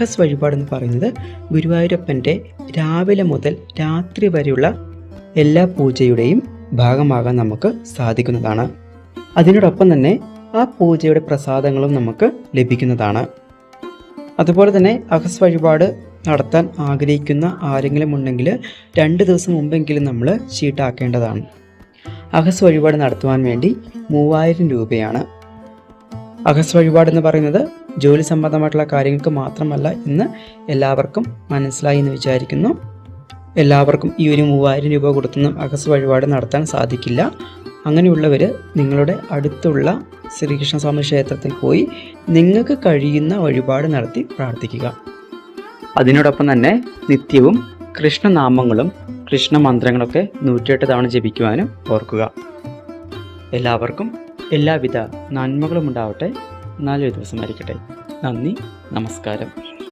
അഹസ് വഴിപാടെന്ന് പറയുന്നത് ഗുരുവായൂരപ്പന്റെ രാവിലെ മുതൽ രാത്രി വരെയുള്ള എല്ലാ പൂജയുടെയും ഭാഗമാകാൻ നമുക്ക് സാധിക്കുന്നതാണ്. അതിനോടൊപ്പം തന്നെ ആ പൂജയുടെ പ്രസാദങ്ങളും നമുക്ക് ലഭിക്കുന്നതാണ്. അതുപോലെ തന്നെ അഹസ് വഴിപാട് നടത്താൻ ആഗ്രഹിക്കുന്ന ആരെങ്കിലും ഉണ്ടെങ്കിൽ രണ്ട് ദിവസം മുമ്പെങ്കിലും നമ്മൾ ചീട്ടാക്കേണ്ടതാണ്. അഹസ് വഴിപാട് നടത്തുവാൻ വേണ്ടി മൂവായിരം രൂപയാണ്. അഹസ് വഴിപാട് എന്ന് പറയുന്നത് ജോലി സംബന്ധമായിട്ടുള്ള കാര്യങ്ങൾക്ക് മാത്രമല്ല ഇന്ന് എല്ലാവർക്കും മനസ്സിലായി എന്ന് വിചാരിക്കുന്നു. എല്ലാവർക്കും ഈ ഒരു മൂവായിരം രൂപ കൊടുത്തൊന്നും അഗസ് വഴിപാട് നടത്താൻ സാധിക്കില്ല. അങ്ങനെയുള്ളവർ നിങ്ങളുടെ അടുത്തുള്ള ശ്രീകൃഷ്ണസ്വാമി ക്ഷേത്രത്തിൽ പോയി നിങ്ങൾക്ക് കഴിയുന്ന വഴിപാട് നടത്തി പ്രാർത്ഥിക്കുക. അതിനോടൊപ്പം തന്നെ നിത്യവും കൃഷ്ണനാമങ്ങളും കൃഷ്ണമന്ത്രങ്ങളൊക്കെ നൂറ്റിയെട്ട് തവണ ജപിക്കുവാനും ഓർക്കുക. എല്ലാവർക്കും എല്ലാവിധ നന്മകളും ഉണ്ടാവട്ടെ. നല്ലൊരു ദിവസമായിരിക്കട്ടെ നന്ദി നമസ്കാരം.